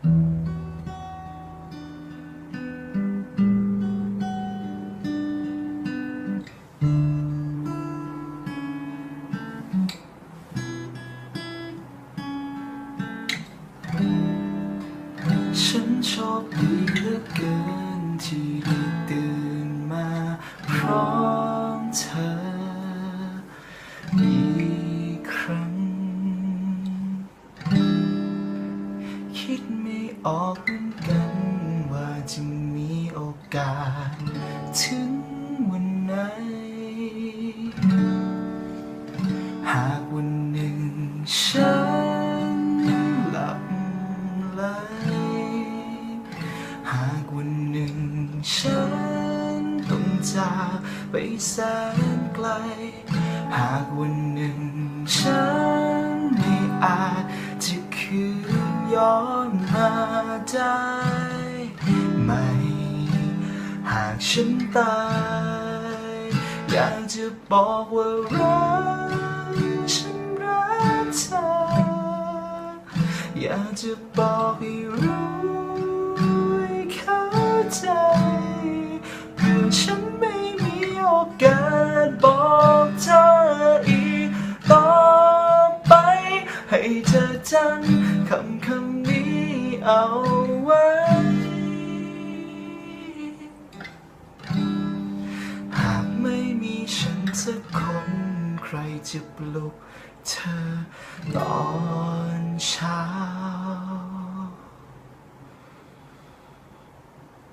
ฉันโชคดีเหลือเกินที่ได้ตื่นมาพร้อมเธอ ออกเหมือนกันว่าจะมีโอกาส ถึงวันไหน หากวันหนึ่งฉันหลับไหล หากวันหนึ่งฉันต้องจากไปแสนไกล หากวันหนึ่งฉัน ย้อนมาได้ไหม หากฉันตาย อยากจะบอกว่ารักฉันรักเธอ อยากจะบอกให้รู้ให้เข้าใจ ให้เธอจำคำคำนี้เอาไว้ หากไม่มีฉันสักคนใครจะปลุกเธอตอนเช้า